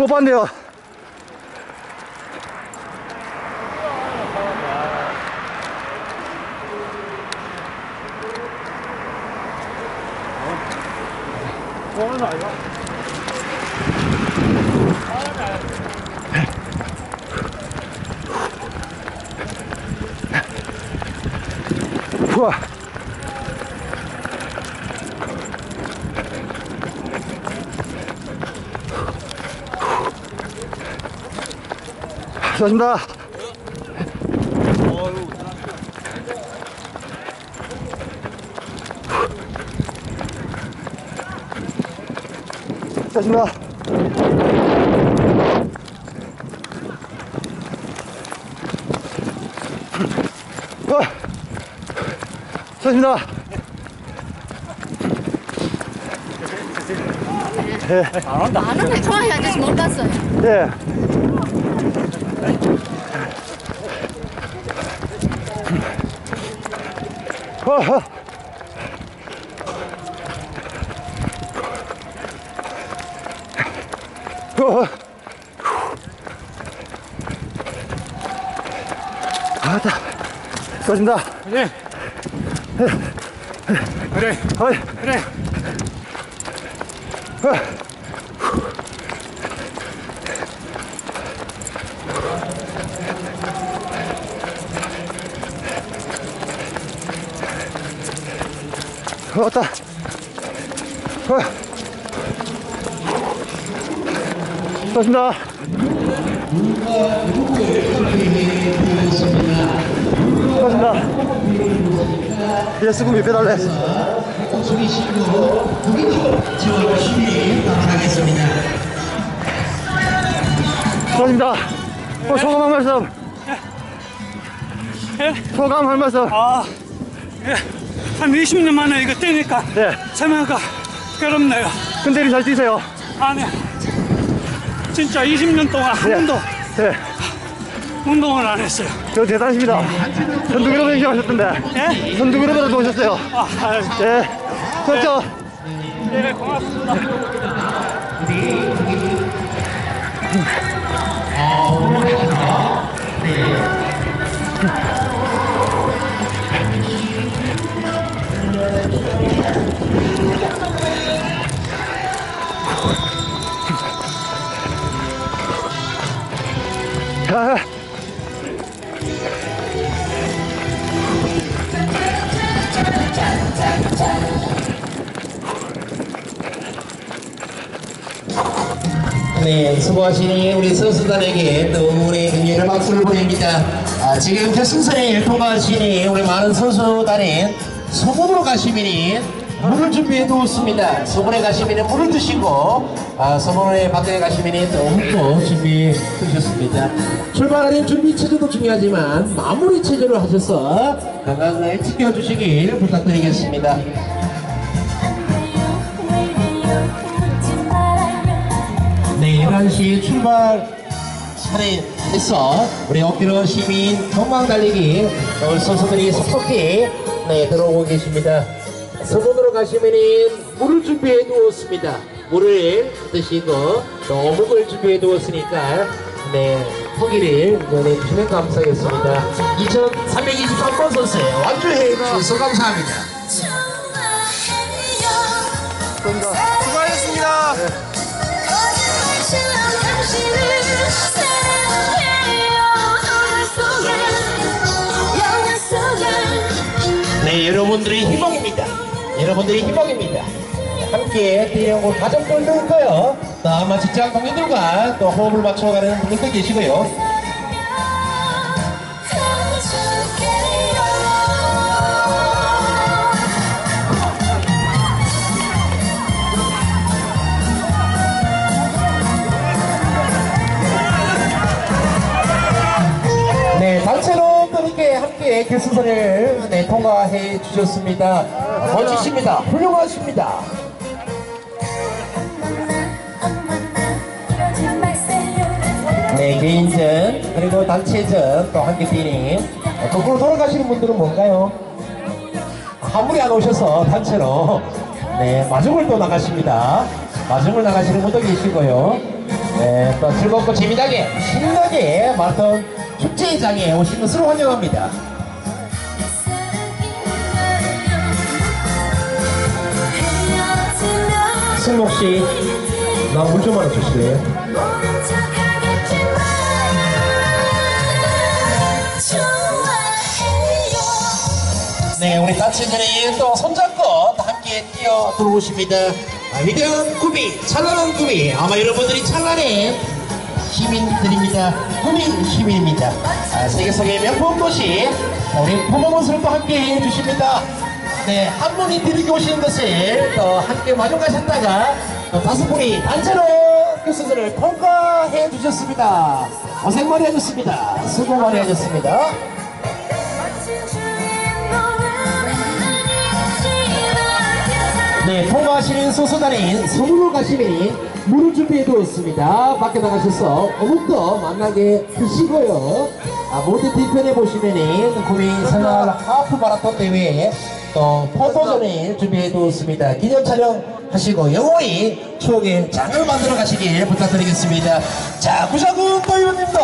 뽑았네요. 뭐하는 아이가? 우와. 수고하십니다. 수고하십니다. 어. 수고하십니다. 아는 좋아해 아저씨 못 봤어요. 예. 어허. 어허. 아다. 수고하십니다. 그래. 그래. 어이. 그래. 왔다. 어. 수고하십니다. 수고하십니다. 예스 군비 배달래. 수고하십니다. 어, 소감 한 말씀. 소감 한 말씀. 아, 예. 한 20년 만에 이거 뛰니까 네. 세면가 괴롭네요. 근데리 잘 뛰세요. 아니, 진짜 20년 동안 한 네. 번도 네. 운동을 안 했어요. 저 대단하십니다. 선두그룹에 시작하셨던데. 예? 선두그룹에도 오셨어요. 아, 아유, 예. 그렇죠. 예, 고맙습니다. 아, 네, 수고하시니 우리 선수단에게 또 응원의 응원의 박수를 보냅니다. 아, 지금 결승선에 통과하시니 우리 많은 선수단에 소문으로 가시면이 물을 준비해 두었습니다. 소문에 가시면은 물을 드시고 아, 소문에 밖에 가시면은 또 흠뻑 준비해 두셨습니다. 출발하는 준비 체조도 중요하지만 마무리 체조를 하셔서 건강을 지켜주시길 부탁드리겠습니다. 네, 11시 출발 차례해서 우리 옥기로 시민 건강 달리기 선수들이 속속히 네, 들어오고 계십니다. 서문으로 가시면은 물을 준비해 두었습니다. 물을 드시고 또 어묵을 준비해 두었으니까 네, 포기를 응원해 주시면 감사하겠습니다. 2323번 선수의 완주해 주셔서 감사합니다. 수고하셨습니다. 네, 여러분들의 희망입니다. 여러분들의 희망입니다. 함께 뛰려고 가족들도 있고요. 또 아마 직장 동료들과 또 호흡을 맞춰가는 분들도 계시고요. 네, 단체로 함께 결승선을 네, 통과해 주셨습니다. 멋지십니다. 훌륭하십니다. 네, 개인전 그리고 단체전 또 함께 뛰는 거꾸로 돌아가시는 분들은 뭔가요? 한 분이 안 오셔서 단체로 네 마중을 또 나가십니다. 마중을 나가시는 분도 계시고요. 네, 또 즐겁고 재미나게 신나게 마라톤 축제장에 오신 것을 환영합니다. 승목 씨, 나 물 좀 하나 주실래요? 네, 우리 다치들이 또 손잡고 또 함께 뛰어 들어오십니다. 아, 위대한 꿈이, 찬란한 꿈이, 아마 여러분들이 찬란해 시민들입니다. 꿈이 시민입니다. 아, 세계 속의 명품 도시, 우리 또 함께 해주십니다. 네, 한 분이 드리고 오시는 것을 또 함께 마중하셨다가 또 다섯 분이 단체로 그 순서를 통과해 주셨습니다. 고생 많이 하셨습니다. 수고 많이 하셨습니다. 네, 통과하시는 소수단인 서울로 가시니 물을 준비해 두었습니다. 밖에 나가셔서 어묵도 만나게 드시고요. 아, 모두 뒤편에 보시면은 구민 생활 하프 마라톤 대회에 또 포토존을 준비해 두었습니다. 기념 촬영 하시고 영원히 추억의 장을 만들어 가시길 부탁드리겠습니다. 자, 구자군 도의원님도